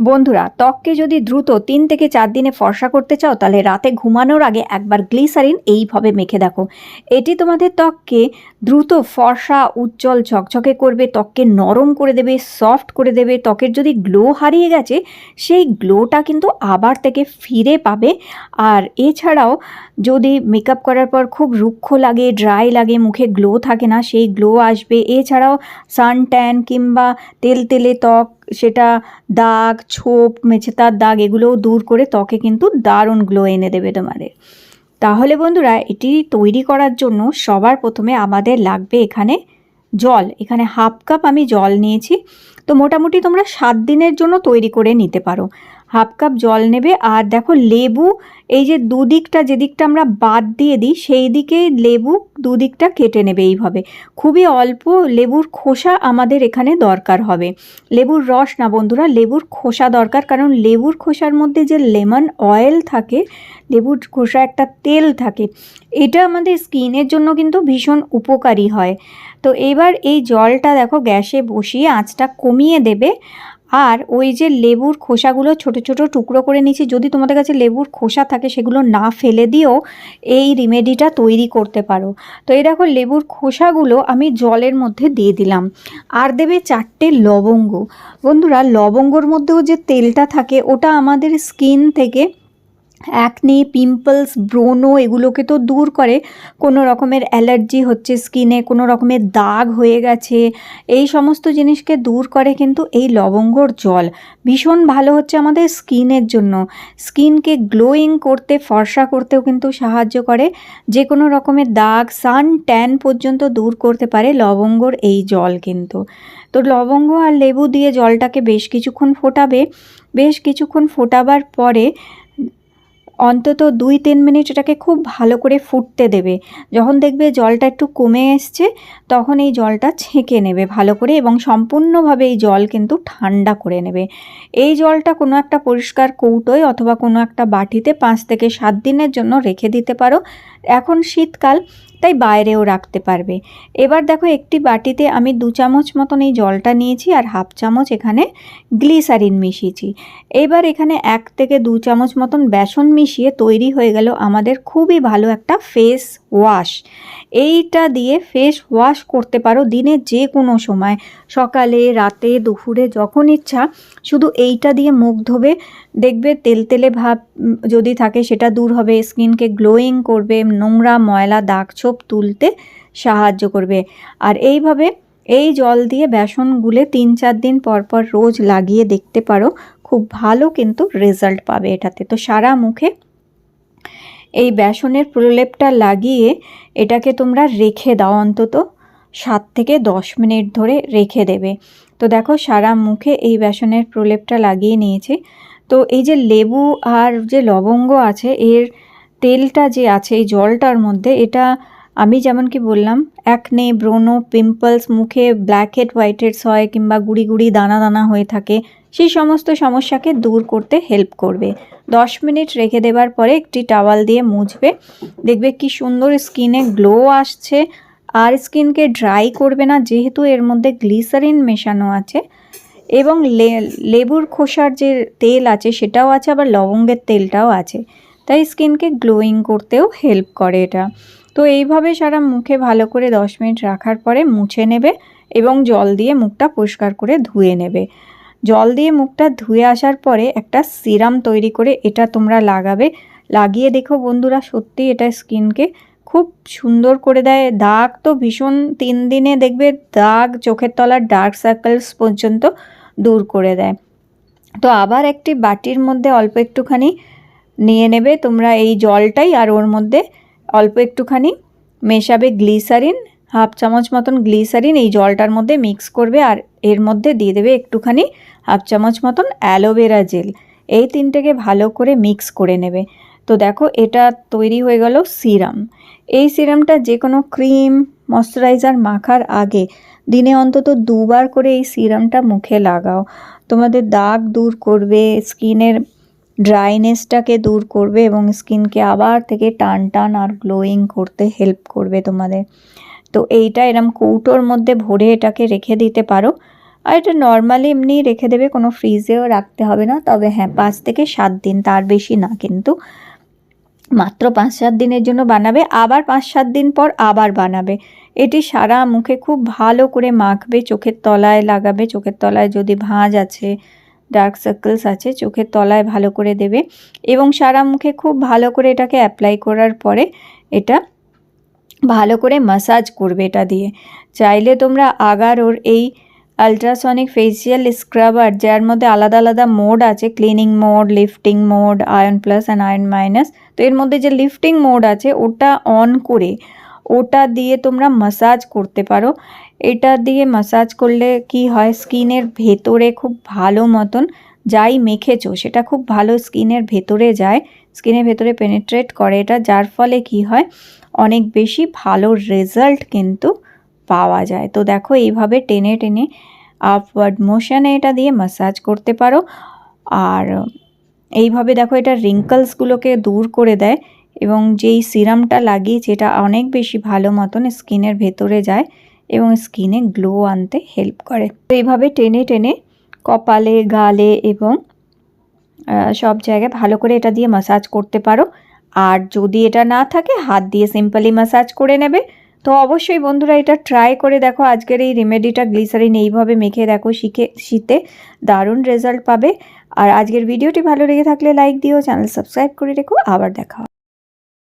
বন্ধুরা, ত্বককে যদি দ্রুত তিন থেকে চার দিনে ফর্সা করতে চাও, তাহলে রাতে ঘুমানোর আগে একবার গ্লিসারিন এইভাবে মেখে দেখো। এটি তোমাদের ত্বককে দ্রুত ফর্সা, উজ্জ্বল, ঝকঝকে করবে, ত্বককে নরম করে দেবে, সফট করে দেবে, ত্বকের যদি গ্লো হারিয়ে গেছে, সেই গ্লোটা কিন্তু আবার থেকে ফিরে পাবে। আর এছাড়াও যদি মেকআপ করার পর খুব রুক্ষ লাগে, ড্রাই লাগে, মুখে গ্লো থাকে না, সেই গ্লো আসবে। এছাড়াও সান ট্যান কিংবা তেল তেলে ত্বক সেটা দাগ, ছোপ মেছেতার দাগ এগুলোও দূর করে ত্বকে কিন্তু দারুণ গ্লো এনে দেবে তোমাদের তাহলে বন্ধুরা, এটি তৈরি করার জন্য সবার প্রথমে আমাদের লাগবে এখানে জল। এখানে হাফ কাপ আমি জল নিয়েছি। তো মোটামুটি তোমরা সাত দিনের জন্য তৈরি করে নিতে পারো। হাফ কাপ জল নেবে। আর দেখো লেবু, এই যে দুদিকটা যেদিকটা আমরা বাদ দিয়ে দিই, সেই দিকে লেবু দুদিকটা কেটে নেবে এইভাবে। খুবই অল্প লেবুর খোসা আমাদের এখানে দরকার হবে। লেবুর রস না বন্ধুরা, লেবুর খোসা দরকার। কারণ লেবুর খোসার মধ্যে যে লেমন অয়েল থাকে, লেবুর খোসা একটা তেল থাকে, এটা আমাদের স্কিনের জন্য কিন্তু ভীষণ উপকারী হয়। তো এবার এই জলটা দেখো গ্যাসে বসিয়ে আঁচটা কমিয়ে দেবে। আর ওই যে লেবুর খোসাগুলো ছোট ছোট টুকরো করে নিয়েছি, যদি তোমাদের কাছে লেবুর খোসা থাকে সেগুলো না ফেলে দিয়েও এই রিমেডিটা তৈরি করতে পারো। তো এই দেখো লেবুর খোসাগুলো আমি জলের মধ্যে দিয়ে দিলাম। আর দেবে চারটে লবঙ্গ। বন্ধুরা, লবঙ্গর মধ্যেও যে তেলটা থাকে, ওটা আমাদের স্কিন থেকে অ্যাকনে পিম্পলস ব্রোনো এগুলোকে তো দূর করে। কোনো রকমের অ্যালার্জি হচ্ছে স্কিনে, কোনো রকমের দাগ হয়ে গেছে। এই সমস্ত জিনিসকে দূর করে কিন্তু এই লবঙ্গর জল। ভীষণ ভালো হচ্ছে আমাদের স্কিনের জন্য। স্কিনকে গ্লোয়িং করতে, ফর্সা করতেও কিন্তু সাহায্য করে। যে কোনো রকমের দাগ, সান ট্যান পর্যন্ত দূর করতে পারে লবঙ্গর এই জল কিন্তু। তো লবঙ্গ আর লেবু দিয়ে জলটাকে বেশ কিছুক্ষণ ফোটাবে। বেশ কিছুক্ষণ ফোটাবার পরে অন্তত দুই, তিন মিনিট এটাকে খুব ভালো করে ফুটতে দেবে। যখন দেখবে জলটা একটু কমে এসছে, তখন এই জলটা ছেঁকে নেবে ভালো করে এবং সম্পূর্ণভাবে এই জল কিন্তু ঠান্ডা করে নেবে। এই জলটা কোনো একটা পরিষ্কার কৌটোয় অথবা কোনো একটা বাটিতে পাঁচ থেকে সাত দিনের জন্য রেখে দিতে পারো। এখন শীতকাল তাই বাইরেও রাখতে পারবে। এবার দেখো একটি বাটিতে আমি দু চামচ মতন এই জলটা নিয়েছি আর হাফ চামচ এখানে গ্লিসারিন মিশিয়েছি। এবার এখানে এক থেকে দু চামচ মতন বেসন মিশিয়ে তৈরি হয়ে গেল আমাদের খুবই ভালো একটা ফেস ওয়াশ। এইটা দিয়ে ফেস ওয়াশ করতে পারো দিনে যে কোনো সময়, সকালে, রাতে, দুপুরে, যখন ইচ্ছা। শুধু এইটা দিয়ে মুখ ধোবে, দেখবে তেলতেলে ভাব যদি থাকে সেটা দূর হবে, স্কিনকে গ্লোয়িং করবে, নোংরা ময়লা দাগ তুলতে সাহায্য করবে। আর এইভাবে এই জল দিয়ে বেসন গুলে তিন চার দিন পর পর রোজ লাগিয়ে দেখতে পারো, খুব ভালো কিন্তু রেজাল্ট পাবে এটাতে। তো সারা মুখে এই বেসনের প্রলেপটা লাগিয়ে এটাকে তোমরা রেখে দাও অন্তত সাত থেকে দশ মিনিট ধরে রেখে দেবে। তো দেখো সারা মুখে এই বেসনের প্রলেপটা লাগিয়ে নিয়েছি। তো এই যে লেবু আর যে লবঙ্গ আছে, এর তেলটা যে আছে, এই জলটার মধ্যে এটা আমি যেমন কি বললাম অ্যাকনে ব্রোনো পিম্পলস মুখে ব্ল্যাক হেড হোয়াইট হেডস হয় কিংবা গুড়ি গুড়ি দানা দানা হয়ে থাকে, সেই সমস্ত সমস্যাকে দূর করতে হেল্প করবে। দশ মিনিট রেখে দেবার পরে একটি টাওয়াল দিয়ে মুছবে, দেখবে কি সুন্দর স্কিনে গ্লো আসছে, আর স্কিনকে ড্রাই করবে না, যেহেতু এর মধ্যে গ্লিসারিন মেশানো আছে, এবং লেবুর খোসার যে তেল আছে সেটাও আছে, আবার লবঙ্গের তেলটাও আছে, তাই স্কিনকে গ্লোয়িং করতেও হেল্প করে এটা। তো এইভাবে সারা মুখে ভালো করে দশ মিনিট রাখার পরে মুছে নেবে এবং জল দিয়ে মুখটা পরিষ্কার করে ধুয়ে নেবে। জল দিয়ে মুখটা ধুয়ে আসার পরে একটা সিরাম তৈরি করে এটা তোমরা লাগাবে। লাগিয়ে দেখো বন্ধুরা সত্যি এটা স্কিনকে খুব সুন্দর করে দেয়। দাগ তো ভীষণ, তিন দিনে দেখবে দাগ চোখের তলার ডার্ক সার্কেলস পর্যন্ত দূর করে দেয়। তো আবার একটি বাটির মধ্যে অল্প একটুখানি নিয়ে নেবে। তোমরা এই জলটাই আর ওর মধ্যে অল্প একটুখানি মেশাবে গ্লিসারিন, হাফ চামচ মতন গ্লিসারিন এই জলটার মধ্যে মিক্স করবে আর এর মধ্যে দিয়ে দেবে একটুখানি হাফ চামচ মতন অ্যালোভেরা জেল। এই তিনটেকে ভালো করে মিক্স করে নেবে। তো দেখো এটা তৈরি হয়ে গেল সিরাম। এই সিরামটা যে কোনো ক্রিম, ময়শ্চারাইজার মাখার আগে দিনে অন্তত দুবার করে এই সিরামটা মুখে লাগাও। তোমাদের দাগ দূর করবে, স্কিনের ড্রাইনেসটাকে দূর করবে এবং স্কিনকে আবার থেকে টান টান আর গ্লোয়িং করতে হেল্প করবে তোমাদের। তো এইটা এরম কৌটোর মধ্যে ভরে এটাকে রেখে দিতে পারো। আর এটা নর্মালি এমনি রেখে দেবে, কোনো ফ্রিজেও রাখতে হবে না। তবে হ্যাঁ পাঁচ থেকে সাত দিন, তার বেশি না কিন্তু। মাত্র পাঁচ সাত দিনের জন্য বানাবে, আবার পাঁচ সাত দিন পর আবার বানাবে। এটি সারা মুখে খুব ভালো করে মাখবে, চোখের তলায় লাগাবে। চোখের তলায় যদি ভাঁজ আছে ডার্ক সার্কেলস আছে, চোখের তলায় ভালো করে দেবে এবং সারা মুখে খুব ভালো করে এটাকে অ্যাপ্লাই করার পরে এটা ভালো করে মাসাজ করবে এটা দিয়ে। চাইলে তোমরা আগারোর এই আলট্রাসনিক ফেসিয়াল স্ক্রাবার যার মধ্যে আলাদা আলাদা মোড আছে cleaning mode lifting mode ion plus and ion minus তো এর মধ্যে যে লিফটিং মোড আছে, ওটা অন করে ওটা দিয়ে তোমরা মাসাজ করতে পারো। এটা দিয়ে মাসাজ করলে কি হয়? স্কিনের ভেতরে খুব ভালো মতন যাই মেখেছো, সেটা খুব ভালো স্কিনের ভেতরে যায়, স্কিনের ভেতরে পেনিট্রেট করে এটা, যার ফলে কি হয়? অনেক বেশি ভালো রেজাল্ট কিন্তু পাওয়া যায়। তো দেখো এইভাবে টেনে টেনে আপওয়ার্ড মোশনে এটা দিয়ে মাসাজ করতে পারো। আর এইভাবে দেখো এটা রিঙ্কলসগুলোকে দূর করে দেয়। এবং যেই সিরামটা লাগিয়েছে এটা অনেক বেশি ভালো মতন স্কিনের ভেতরে যায় এবং স্কিনে গ্লো আনতে হেল্প করে। তো এইভাবে টেনে টেনে কপালে, গালে এবং সব জায়গায় ভালো করে এটা দিয়ে মাসাজ করতে পারো। আর যদি এটা না থাকে, হাত দিয়ে সিম্পলি মাসাজ করে নেবে। তো অবশ্যই বন্ধুরা এটা ট্রাই করে দেখো। আজকের এই রেমেডিটা গ্লিসারিন এইভাবে মেখে দেখো, শিখে, শীতে দারুণ রেজাল্ট পাবে। আর আজকের ভিডিওটি ভালো লেগে থাকলে লাইক দিও চ্যানেল সাবস্ক্রাইব করে রেখো। আবার দেখা।